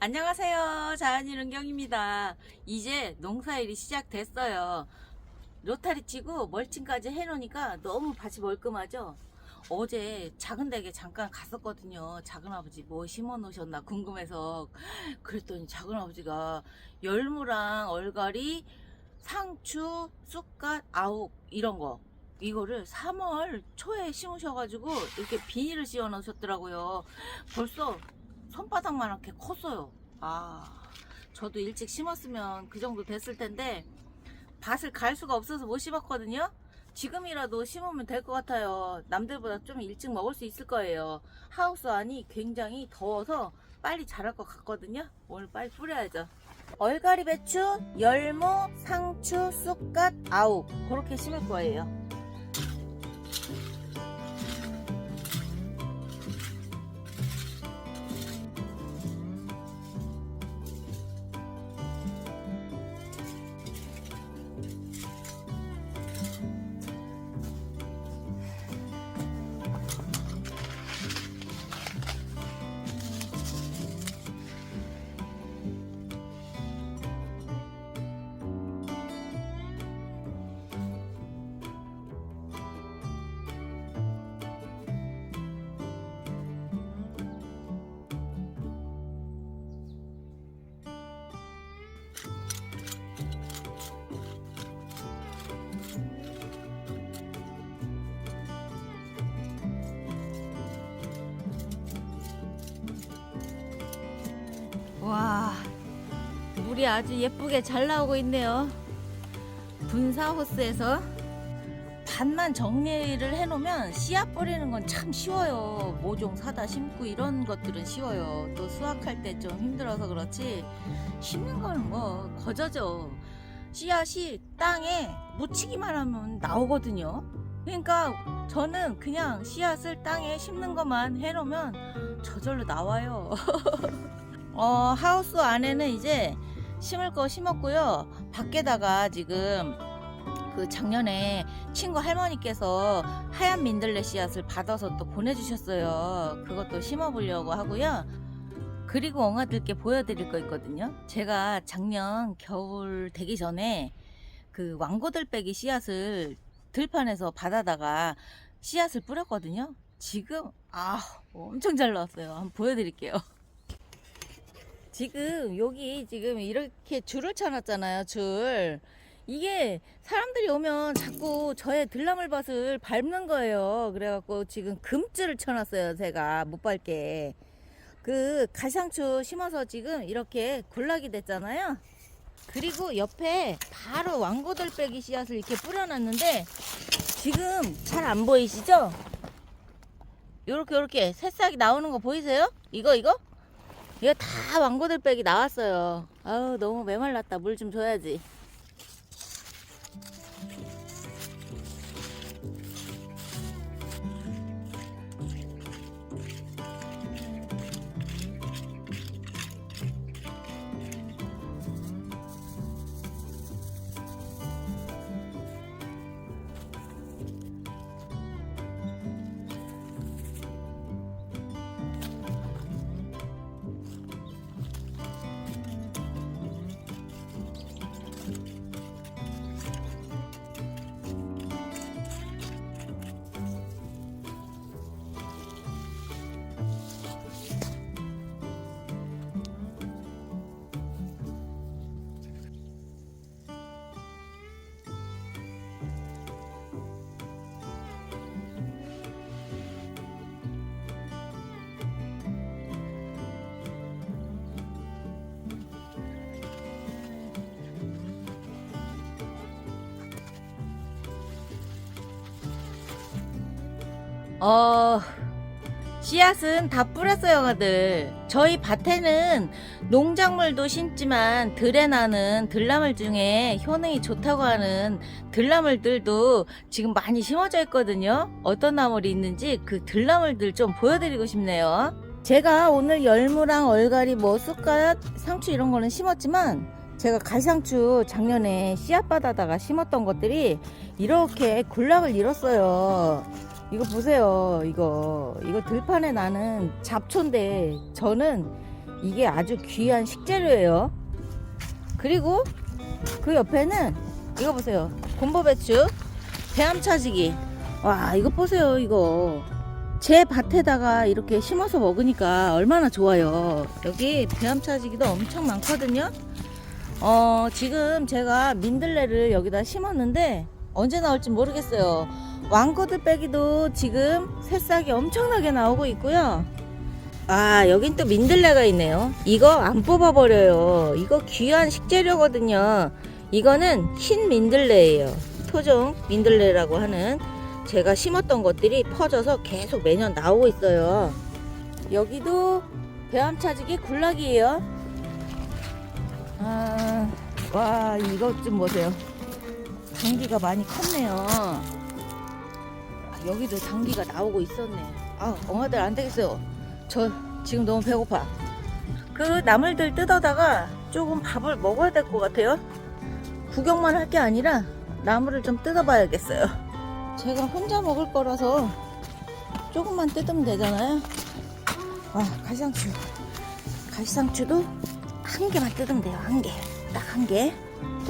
안녕하세요. 자연이른경입니다. 이제 농사일이 시작됐어요. 로타리 치고 멀칭까지 해놓으니까 너무 밭이 멀끔하죠? 어제 작은 댁에 잠깐 갔었거든요. 작은 아버지 뭐 심어 놓으셨나 궁금해서. 그랬더니 작은 아버지가 열무랑 얼갈이, 상추, 쑥갓, 아욱 이런 거. 이거를 3월 초에 심으셔가지고 이렇게 비닐을 씌워 놓으셨더라고요. 벌써 손바닥만하게 컸어요. 아, 저도 일찍 심었으면 그 정도 됐을 텐데 밭을 갈 수가 없어서 못 심었거든요. 지금이라도 심으면 될 것 같아요. 남들보다 좀 일찍 먹을 수 있을 거예요. 하우스 안이 굉장히 더워서 빨리 자랄 것 같거든요. 오늘 빨리 뿌려야죠. 얼갈이 배추, 열무, 상추, 쑥갓, 아욱 그렇게 심을 거예요. 와, 물이 아주 예쁘게 잘 나오고 있네요. 분사 호스에서 밭만 정리를 해놓으면 씨앗 뿌리는 건 참 쉬워요. 모종 사다 심고 이런 것들은 쉬워요. 또 수확할 때 좀 힘들어서 그렇지 심는 건뭐 거저죠. 씨앗이 땅에 묻히기만 하면 나오거든요. 그러니까 저는 그냥 씨앗을 땅에 심는 것만 해놓으면 저절로 나와요. 어, 하우스 안에는 이제 심을 거 심었고요. 밖에다가 지금 그 작년에 친구 할머니께서 하얀 민들레 씨앗을 받아서 또 보내주셨어요. 그것도 심어보려고 하고요. 그리고 엉아들께 보여드릴 거 있거든요. 제가 작년 겨울 되기 전에 그 왕고들빼기 씨앗을 들판에서 받아다가 씨앗을 뿌렸거든요. 지금 아 엄청 잘 나왔어요. 한번 보여드릴게요. 지금 여기 지금 이렇게 줄을 쳐놨잖아요 줄 이게 사람들이 오면 자꾸 저의 들나물밭을 밟는 거예요 그래갖고 지금 금줄을 쳐놨어요 제가 못 밟게 그 가상추 심어서 지금 이렇게 군락이 됐잖아요 그리고 옆에 바로 왕고들빼기 씨앗을 이렇게 뿌려놨는데 지금 잘 안 보이시죠? 요렇게 요렇게 새싹이 나오는 거 보이세요? 이거 이거? 이거 다 왕고들빼기 나왔어요. 아우 너무 메말랐다. 물 좀 줘야지. 어, 씨앗은 다 뿌렸어요, 가들. 저희 밭에는 농작물도 심지만 들에 나는 들나물 중에 효능이 좋다고 하는 들나물들도 지금 많이 심어져 있거든요. 어떤 나물이 있는지 그 들나물들 좀 보여드리고 싶네요. 제가 오늘 열무랑 얼갈이 뭐 쑥갓, 상추 이런 거는 심었지만 제가 갈상추 작년에 씨앗 받아다가 심었던 것들이 이렇게 군락을 잃었어요. 이거 보세요. 이거 이거 들판에 나는 잡초인데 저는 이게 아주 귀한 식재료예요. 그리고 그 옆에는 이거 보세요. 곰보배추, 배암차지기. 와, 이거 보세요, 이거. 제 밭에다가 이렇게 심어서 먹으니까 얼마나 좋아요. 여기 배암차지기도 엄청 많거든요. 어, 지금 제가 민들레를 여기다 심었는데 언제 나올지 모르겠어요. 왕고들 빼기도 지금 새싹이 엄청나게 나오고 있고요. 아, 여긴 또 민들레가 있네요. 이거 안 뽑아버려요. 이거 귀한 식재료거든요. 이거는 흰 민들레예요. 토종 민들레라고 하는 제가 심었던 것들이 퍼져서 계속 매년 나오고 있어요. 여기도 배암차지기 굴락이에요. 아, 와, 이것 좀 보세요. 당기가 많이 컸네요. 아, 여기도 당기가 나오고 있었네. 아, 엉아들 안 되겠어요. 저 지금 너무 배고파. 그 나물들 뜯어다가 조금 밥을 먹어야 될 것 같아요. 구경만 할 게 아니라 나물을 좀 뜯어봐야겠어요. 제가 혼자 먹을 거라서 조금만 뜯으면 되잖아요. 아, 가시상추. 가시상추도 한 개만 뜯으면 돼요. 한 개. 딱 한 개.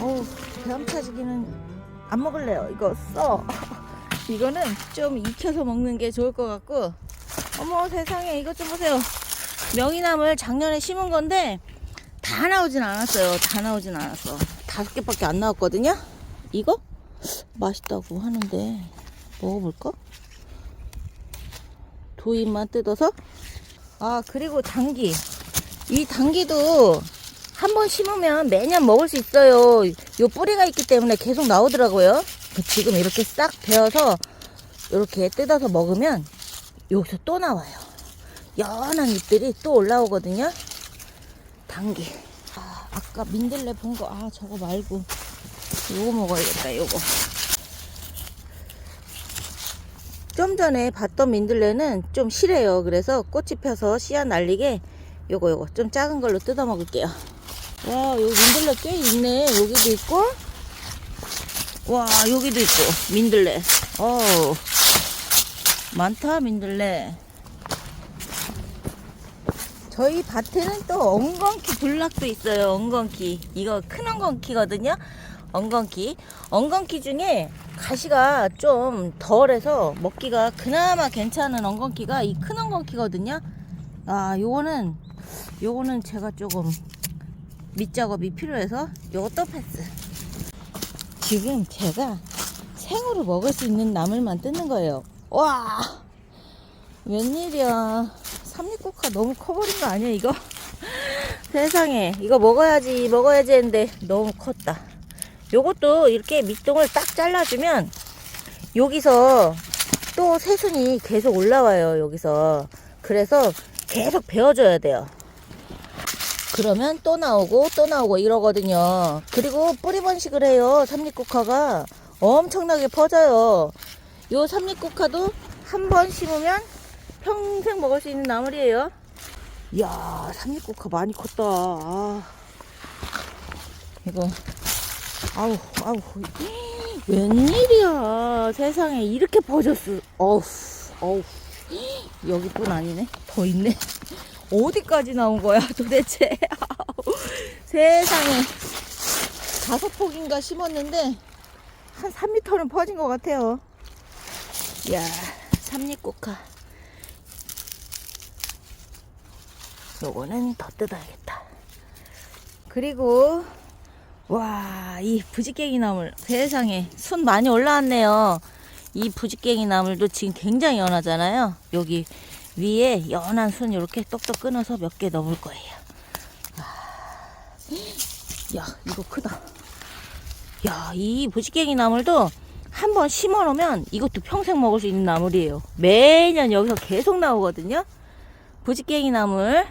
어우, 배암차지기는 안 먹을래요. 이거 써. 이거는 좀 익혀서 먹는 게 좋을 것 같고. 어머, 세상에. 이것 좀 보세요. 명이나물 작년에 심은 건데 다 나오진 않았어요. 다 나오진 않았어. 다섯 개밖에 안 나왔거든요. 이거 맛있다고 하는데 먹어볼까? 두 입만 뜯어서 아 그리고 당기 이 당기도 한 번 심으면 매년 먹을 수 있어요. 요 뿌리가 있기 때문에 계속 나오더라고요. 그 지금 이렇게 싹 베어서 이렇게 뜯어서 먹으면 여기서 또 나와요. 연한 잎들이 또 올라오거든요. 당기. 아, 아까 민들레 본 거, 아, 저거 말고. 요거 먹어야겠다, 요거. 좀 전에 봤던 민들레는 좀 실해요. 그래서 꽃이 펴서 씨앗 날리게 요거, 요거. 좀 작은 걸로 뜯어 먹을게요. 와, 여기 민들레 꽤 있네. 여기도 있고. 와, 여기도 있고. 민들레. 어우. 많다, 민들레. 저희 밭에는 또 엉겅키 블락도 있어요. 엉겅키. 이거 큰 엉겅키거든요. 엉겅키. 엉겅키 중에 가시가 좀 덜해서 먹기가 그나마 괜찮은 엉겅키가 이 큰 엉겅키거든요. 아, 요거는 요거는 제가 조금 밑작업이 필요해서 요것도 패스. 지금 제가 생으로 먹을 수 있는 나물만 뜯는 거예요. 와! 웬일이야. 삼립국화 너무 커버린 거 아니야, 이거? 세상에. 이거 먹어야지, 먹어야지 했는데 너무 컸다. 요것도 이렇게 밑동을 딱 잘라주면 여기서 또 새순이 계속 올라와요, 여기서. 그래서 계속 베어줘야 돼요. 그러면 또 나오고 또 나오고 이러거든요. 그리고 뿌리 번식을 해요. 삼립국화가 엄청나게 퍼져요. 요 삼립국화도 한 번 심으면 평생 먹을 수 있는 나물이에요. 이야, 삼립국화 많이 컸다. 아. 이거, 아우, 아우, 웬일이야. 세상에 이렇게 퍼졌어. 어우, 어우. 여기뿐 아니네. 더 있네. 어디까지 나온 거야, 도대체. 세상에. 다섯 폭인가 심었는데, 한 3m는 퍼진 것 같아요. 이야, 삼립국화. 요거는 더 뜯어야겠다. 그리고 와, 이 부지깽이 나물 세상에 순 많이 올라왔네요. 이 부지깽이 나물도 지금 굉장히 연하잖아요. 여기 위에 연한 순 이렇게 똑똑 끊어서 몇 개 넣을 거예요. 아, 야, 이거 크다. 야, 이 부지깽이 나물도 한 번 심어 놓으면 이것도 평생 먹을 수 있는 나물이에요. 매년 여기서 계속 나오거든요. 부지깽이 나물.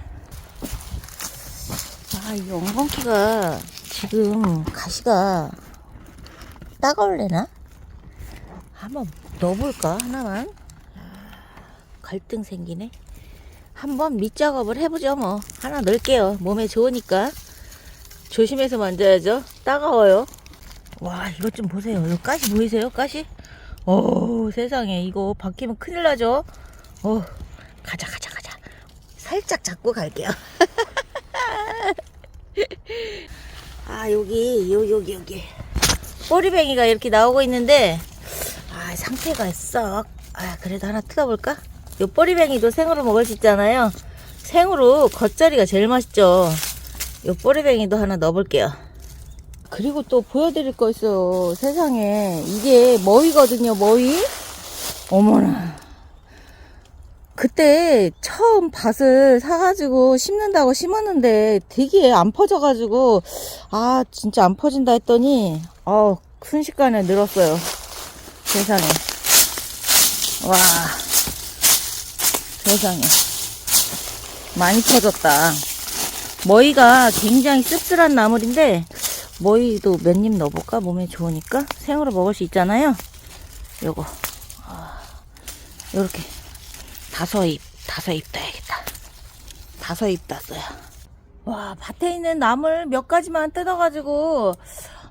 아, 이 엉겅키가 지금 가시가 따가울래나? 한번 넣어볼까? 하나만. 아, 갈등 생기네. 한번 밑작업을 해보죠, 뭐. 하나 넣을게요. 몸에 좋으니까. 조심해서 만져야죠. 따가워요. 와, 이것 좀 보세요. 이거 가시 보이세요? 가시? 오, 세상에. 이거 박히면 큰일 나죠? 어, 가자, 가자, 가자. 살짝 잡고 갈게요. 와 여기 요 여기 여기 꼬리뱅이가 이렇게 나오고 있는데 아 상태가 썩. 아 그래도 하나 뜯어볼까? 요 꼬리뱅이도 생으로 먹을 수 있잖아요. 생으로 겉절이가 제일 맛있죠. 요 꼬리뱅이도 하나 넣어볼게요. 그리고 또 보여드릴 거 있어요. 세상에 이게 머위거든요. 머위. 어머나. 그때 처음 밭을 사가지고 심는다고 심었는데 되게 안 퍼져가지고 아 진짜 안 퍼진다 했더니 어 순식간에 늘었어요 세상에 와 세상에. 많이 퍼졌다. 머위가 굉장히 씁쓸한 나물인데 머위도 몇 입 넣어볼까? 몸에 좋으니까? 생으로 먹을 수 있잖아요. 요거. 아, 요렇게. 다섯 잎, 다섯 잎 따야겠다. 다섯 잎 땄어요. 와, 밭에 있는 나물 몇 가지만 뜯어가지고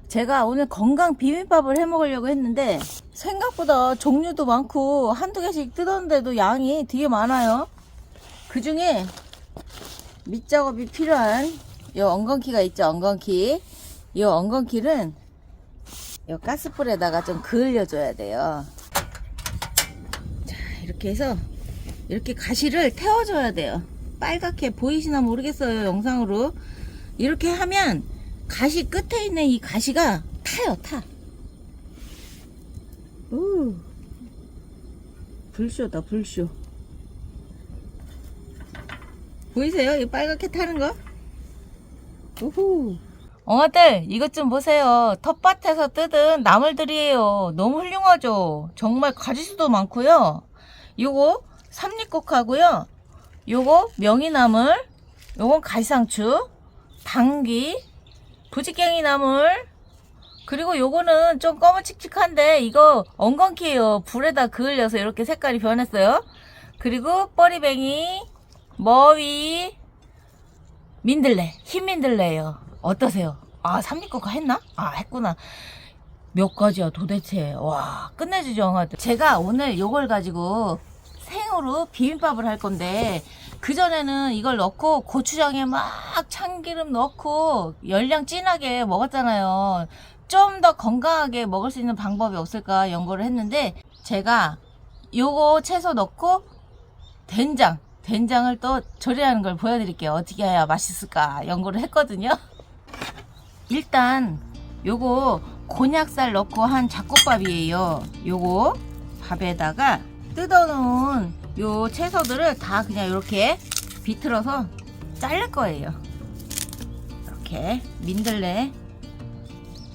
제가 오늘 건강 비빔밥을 해 먹으려고 했는데 생각보다 종류도 많고 한두 개씩 뜯었는데도 양이 되게 많아요. 그 중에 밑작업이 필요한 이 엉겅키가 있죠, 엉겅키. 이 엉겅키는 이 가스불에다가 좀 그을려줘야 돼요. 자, 이렇게 해서 이렇게 가시를 태워줘야 돼요. 빨갛게 보이시나 모르겠어요, 영상으로. 이렇게 하면 가시 끝에 있는 이 가시가 타요, 타. 우 불쇼다, 불쇼. 보이세요? 이 빨갛게 타는 거? 우후. 엉아들, 이것 좀 보세요. 텃밭에서 뜯은 나물들이에요. 너무 훌륭하죠? 정말 가지수도 많고요. 요거 삼립국하고요. 요거 명이나물, 요건 가시상추, 당귀, 부지깽이 나물, 그리고 요거는 좀 검은칙칙한데 이거 엉겅키예요. 불에다 그을려서 이렇게 색깔이 변했어요. 그리고 뻐리뱅이, 머위, 민들레, 흰 민들레예요. 어떠세요? 아, 삼립국 했나? 아, 했구나. 몇 가지야 도대체. 와, 끝내주죠, 영화들. 제가 오늘 요걸 가지고 생으로 비빔밥을 할 건데 그전에는 이걸 넣고 고추장에 막 참기름 넣고 열량 진하게 먹었잖아요. 좀 더 건강하게 먹을 수 있는 방법이 없을까 연구를 했는데 제가 요거 채소 넣고 된장 된장을 또 조리하는 걸 보여드릴게요. 어떻게 해야 맛있을까 연구를 했거든요. 일단 요거 곤약살 넣고 한 잡곡밥이에요. 요거 밥에다가 뜯어놓은 요 채소들을 다 그냥 이렇게 비틀어서 자를 거예요. 이렇게 민들레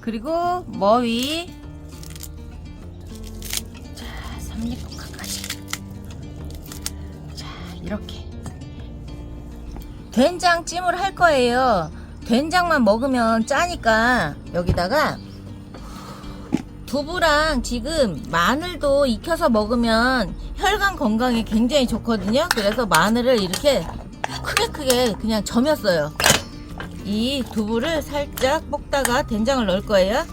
그리고 머위 자 삼립국화까지 자 이렇게 된장찜을 할 거예요. 된장만 먹으면 짜니까 여기다가 두부랑 지금 마늘도 익혀서 먹으면 혈관 건강에 굉장히 좋거든요. 그래서 마늘을 이렇게 크게 크게 그냥 점였어요. 이 두부를 살짝 볶다가 된장을 넣을 거예요.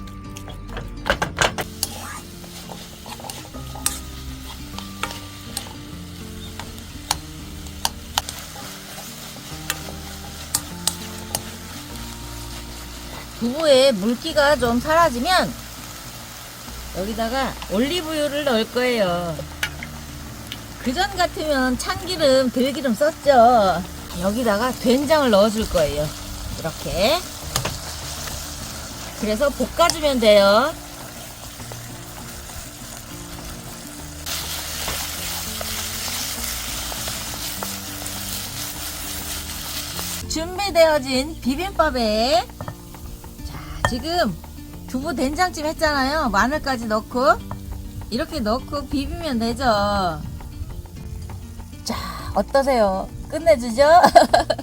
두부에 물기가 좀 사라지면 여기다가 올리브유를 넣을 거예요. 그전 같으면 참기름, 들기름 썼죠. 여기다가 된장을 넣어줄 거예요. 이렇게. 그래서 볶아주면 돼요. 준비되어진 비빔밥에 자 지금 두부 된장찜 했잖아요. 마늘까지 넣고 이렇게 넣고 비비면 되죠. 자 어떠세요? 끝내주죠?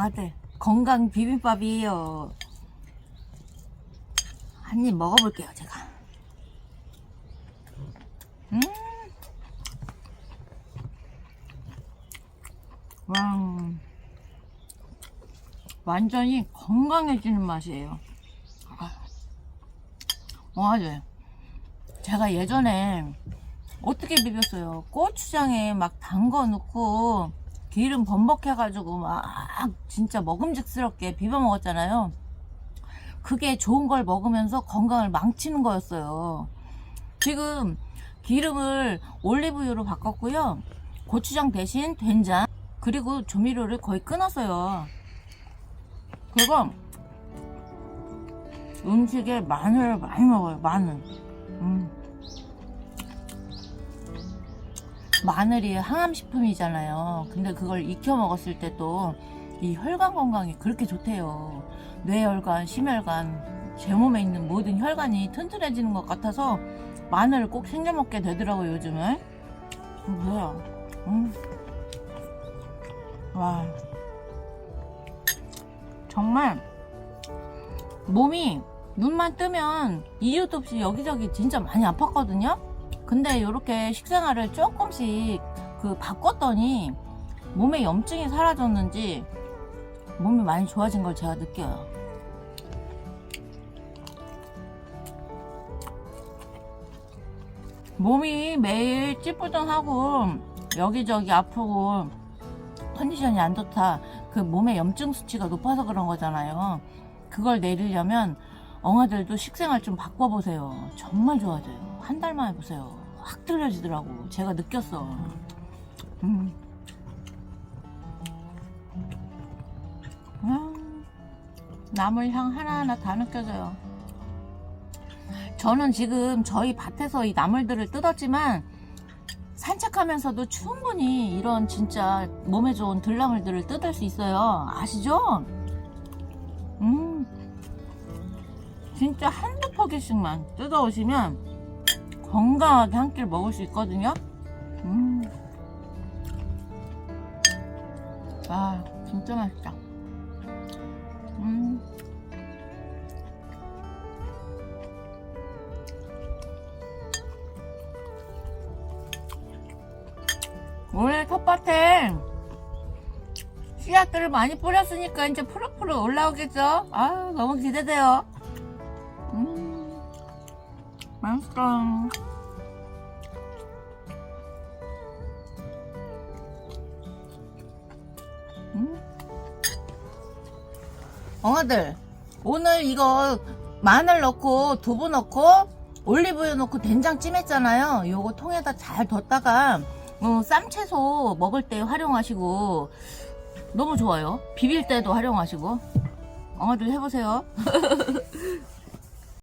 아들 건강 비빔밥이에요. 한 입 먹어볼게요, 제가. 음. 왕. 완전히 건강해지는 맛이에요. 와, 네. 제가 예전에 어떻게 비볐어요? 고추장에 막 담궈 놓고 기름 범벅해가지고 막 진짜 먹음직스럽게 비벼 먹었잖아요. 그게 좋은 걸 먹으면서 건강을 망치는 거였어요. 지금 기름을 올리브유로 바꿨고요. 고추장 대신 된장 그리고 조미료를 거의 끊었어요. 그리고 음식에 마늘을 많이 먹어요. 마늘. 음. 마늘이 항암식품이잖아요. 근데 그걸 익혀 먹었을 때 또 이 혈관 건강이 그렇게 좋대요. 뇌혈관, 심혈관, 제 몸에 있는 모든 혈관이 튼튼해지는 것 같아서 마늘을 꼭 챙겨 먹게 되더라고요, 요즘은. 음, 뭐야. 음. 와. 정말 몸이 눈만 뜨면 이유도 없이 여기저기 진짜 많이 아팠거든요. 근데 이렇게 식생활을 조금씩 그 바꿨더니 몸에 염증이 사라졌는지 몸이 많이 좋아진 걸 제가 느껴요. 몸이 매일 찌뿌둥하고 여기저기 아프고 컨디션이 안 좋다. 그 몸의 염증 수치가 높아서 그런 거잖아요. 그걸 내리려면 엉아들도 식생활 좀 바꿔보세요. 정말 좋아져요. 한 달만 해보세요. 확 들려지더라고. 제가 느꼈어. 음. 음, 나물 향 하나하나 다 느껴져요. 저는 지금 저희 밭에서 이 나물들을 뜯었지만 산책하면서도 충분히 이런 진짜 몸에 좋은 들나물들을 뜯을 수 있어요. 아시죠? 음, 진짜 한두 포기씩만 뜯어오시면 건강하게 한 끼를 먹을 수 있거든요. 음, 아, 진짜 맛있다. 음. 올해 텃밭에 씨앗들을 많이 뿌렸으니까 이제 푸릇푸릇 올라오겠죠? 아 너무 기대돼요. 음, 맛있어. 음. 엉아들, 오늘 이거 마늘 넣고 두부 넣고 올리브유 넣고 된장 찜 했잖아요. 요거 통에다 잘 뒀다가 어, 쌈채소 먹을 때 활용하시고 너무 좋아요. 비빌 때도 활용하시고 엉아들 해보세요.